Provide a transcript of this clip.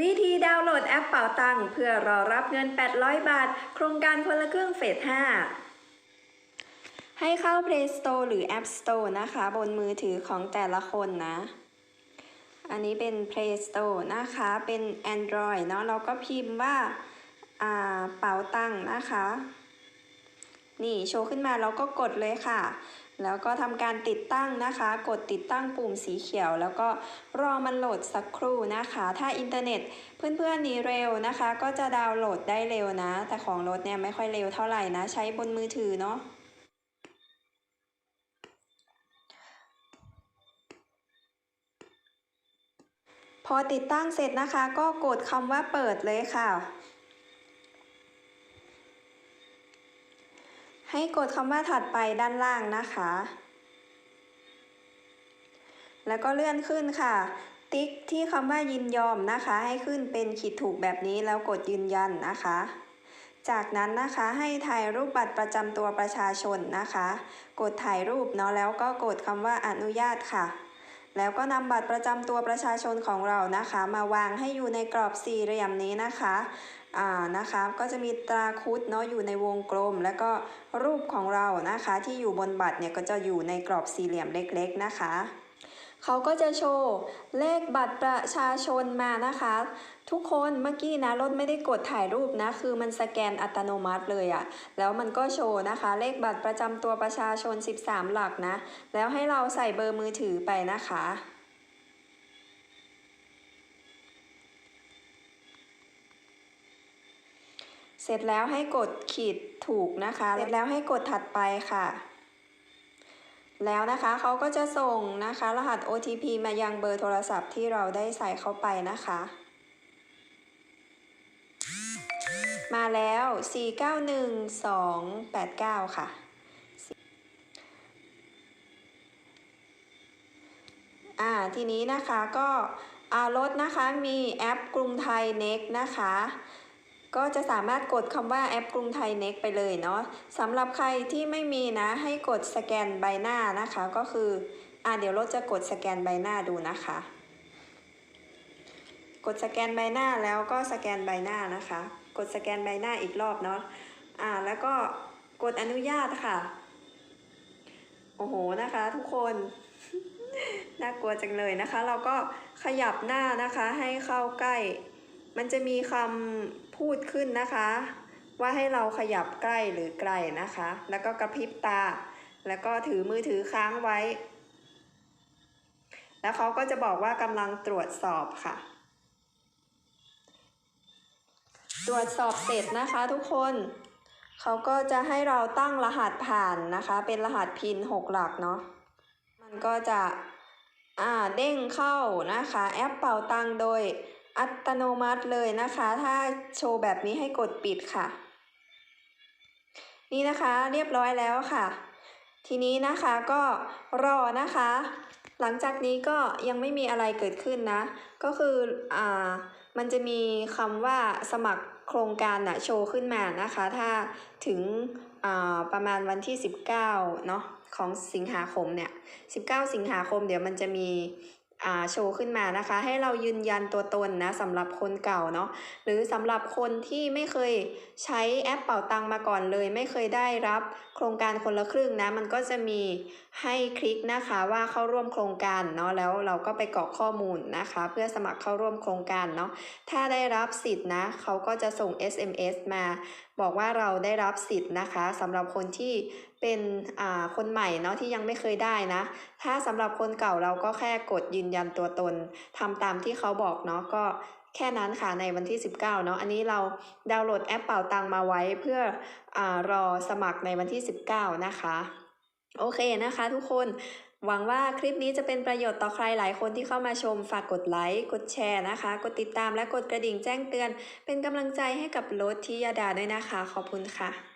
วิธีดาวน์โหลดแอปเป๋าตังเพื่อรอรับเงิน 800 บาท โครงการคนละครึ่งเฟส 5 ให้เข้า Play Store หรือ App Store นะคะ บนมือถือของแต่ละคนนะ อันนี้เป็น Play Store นะคะ เป็น Android เนาะเราก็พิมพ์ว่าอ่าเป๋าตังนะคะ นี่โชว์ขึ้นมาเราก็กดเลยค่ะ แล้วก็ทำการติดตั้งนะคะ กดติดตั้งปุ่มสีเขียว แล้วก็รอมันโหลดสักครู่นะคะ ถ้าอินเทอร์เน็ตเพื่อนๆนี้เร็วนะคะ ก็จะดาวน์โหลดได้เร็วนะ แต่ของรถเนี่ยไม่ค่อยเร็วเท่าไหร่นะ ใช้บนมือถือเนาะพอติดตั้งเสร็จนะคะ ก็กดคำว่าเปิดเลยค่ะ ให้กดคำว่าถัดไปด้านล่างนะคะ แล้วก็เลื่อนขึ้นค่ะ ติ๊กที่คำว่ายินยอมนะคะ ให้ขึ้นเป็นขีดถูกแบบนี้แล้วกดยืนยันนะคะ จากนั้นนะคะให้ถ่ายรูปบัตรประจำตัวประชาชนนะคะ กดถ่ายรูปเนาะแล้วก็กดคำว่าอนุญาตค่ะแล้วก็นำบัตรประจำตัวประชาชนของเรานะคะ มาวางให้อยู่ในกรอบสี่เหลี่ยมนี้นะคะ นะคะก็จะมีตราคุดเนาะอยู่ในวงกลม แล้วก็รูปของเรานะคะที่อยู่บนบัตรเนี่ยก็จะอยู่ในกรอบสี่เหลี่ยมเล็กๆนะคะเขาก็จะโชว์เลขบัตรประชาชนมานะคะ ทุกคนเมื่อกี้นะรถไม่ได้กดถ่ายรูปนะ คือมันสแกนอัตโนมัติเลยอะแล้วมันก็โชว์นะคะ เลขบัตรประจำตัวประชาชน 13 หลักนะ แล้วให้เราใส่เบอร์มือถือไปนะคะ สร็จแล้วให้กดขีดถูกนะคะ เสร็จแล้วให้กดถัดไปค่ะ แล้วนะคะเขาก็จะส่งนะคะ รหัส OTP มายังเบอร์โทรศัพท์ที่เราได้ใส่เข้าไปนะคะ มาแล้ว 491289 ค่ะ อ่า ทีนี้นะคะก็อารถนะคะมีแอปกรุงไทย Next นะคะ ก็จะสามารถกดคำว่าแอปกรุงไทย Next ไปเลยเนาะสำหรับใครที่ไม่มีนะให้กดสแกนใบหน้านะคะก็คืออ่าเดี๋ยวรถจะกดสแกนใบหน้าดูนะคะ กดสแกนใบหน้าแล้วก็สแกนใบหน้านะคะ กดสแกนใบหน้าอีกรอบเนาะอ่าแล้วก็กดอนุญาตค่ะ โอ้โหนะคะทุกคนน่ากลัวจังเลยนะคะ เราก็ขยับหน้านะคะให้เข้าใกล้ มันจะมีคำพูดขึ้นนะคะ ว่าให้เราขยับใกล้หรือไกลนะคะ แล้วก็กระพริบตา แล้วก็ถือมือถือค้างไว้ แล้วเขาก็จะบอกว่ากำลังตรวจสอบค่ะ ตรวจสอบเสร็จนะคะทุกคนเขาก็จะให้เราตั้งรหัสผ่านนะคะ เป็นรหัสพินหกหลักเนาะ มันก็จะ อ่า เด้งเข้านะคะ แอปเป่าตังโดย อัตโนมัติเลยนะคะ ถ้าโชว์แบบนี้ให้กดปิดค่ะ นี่นะคะเรียบร้อยแล้วค่ะ ทีนี้นะคะก็รอนะคะ หลังจากนี้ก็ยังไม่มีอะไรเกิดขึ้นนะ ก็คืออ่ามันจะมีคำว่าสมัครโครงการนะโชว์ขึ้นมานะคะ ถ้าถึงอ่าประมาณวันที่ 19เนาะของสิงหาคมเนี่ย 19 สิงหาคมเดี๋ยวมันจะมี โชว์ขึ้นมานะคะ ให้เรายืนยันตัวตนนะสำหรับคนเก่าเนาะหรือสำหรับคนที่ไม่เคยใช้แอปเป่าตังมาก่อนเลย ไม่เคยได้รับโครงการคนละครึ่งนะ มันก็จะมีให้คลิกนะคะว่าเข้าร่วมโครงการเนาะแล้วเราก็ไปกรอกข้อมูลนะคะ เพื่อสมัครเข้าร่วมโครงการเนาะถ้าได้รับสิทธิ์นะเขาก็จะส่ง SMS มา บอกว่าเราได้รับสิทธิ์นะคะสำหรับคนที่ เป็นอ่าคนใหม่เนาะที่ยังไม่เคยได้นะ ถ้าสำหรับคนเก่าเราก็แค่กดยืนยันตัวตนทำตามที่เขาบอกเนาะก็แค่นั้นค่ะในวันที่ 19 เนาะอันนี้เราดาวน์โหลดแอปเป่าตังมาไว้เพื่ออารอสมัครในวันที่ 19 นะคะ โอเคนะคะทุกคนหวังว่าคลิปนี้จะเป็นประโยชน์ต่อใครหลายคนที่เข้ามาชม ฝากกดไลค์ กดแชร์นะคะ กดติดตามและกดกระดิ่งแจ้งเตือน เป็นกำลังใจให้กับรถที่ยาดาด้วยนะคะ ขอบคุณค่ะ